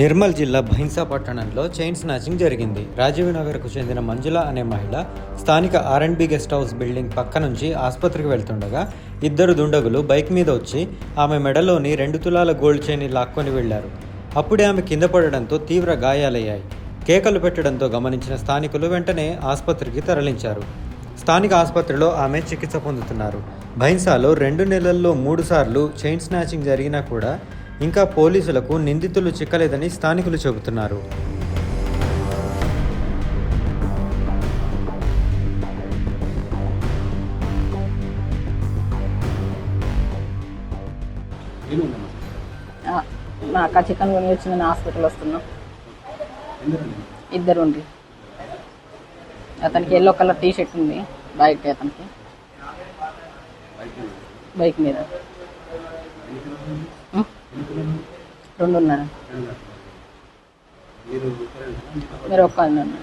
నిర్మల్ జిల్లా భైన్సా పట్టణంలో chain snatching జరిగింది. రాజీవ్ నగర్కు చెందిన మంజుల అనే మహిళ స్థానిక ఆర్ఎండ్బి గెస్ట్ హౌస్ బిల్డింగ్ పక్క నుంచి ఆసుపత్రికి వెళ్తుండగా ఇద్దరు దుండగులు బైక్ మీద వచ్చి ఆమె మెడలోని రెండు తులాల గోల్డ్ చైన్ లాక్కొని వెళ్ళారు. అప్పుడే ఆమె కింద పడడంతో తీవ్ర గాయాలయ్యాయి. కేకలు పెట్టడంతో గమనించిన స్థానికులు వెంటనే ఆసుపత్రికి తరలించారు. స్థానిక ఆసుపత్రిలో ఆమె చికిత్స పొందుతున్నారు. భైన్సాలో రెండు నెలల్లో మూడు సార్లు చైన్ స్నాచింగ్ జరిగినా కూడా ఇంకా పోలీసులకు నిందితులు చిక్కలేదని స్థానికులు చెబుతున్నారు. ఆ, మా అక్క చికెన్ కొని వచ్చి నేను హాస్పిటల్ వస్తున్నా. ఇద్దరు ఉండి అతనికి ఎల్లో కలర్ టీ షర్ట్ ఉంది బైక్ అతనికి. బైక్ మీద? రెండున్నర. మీరు ఒక్క ఉన్నారు.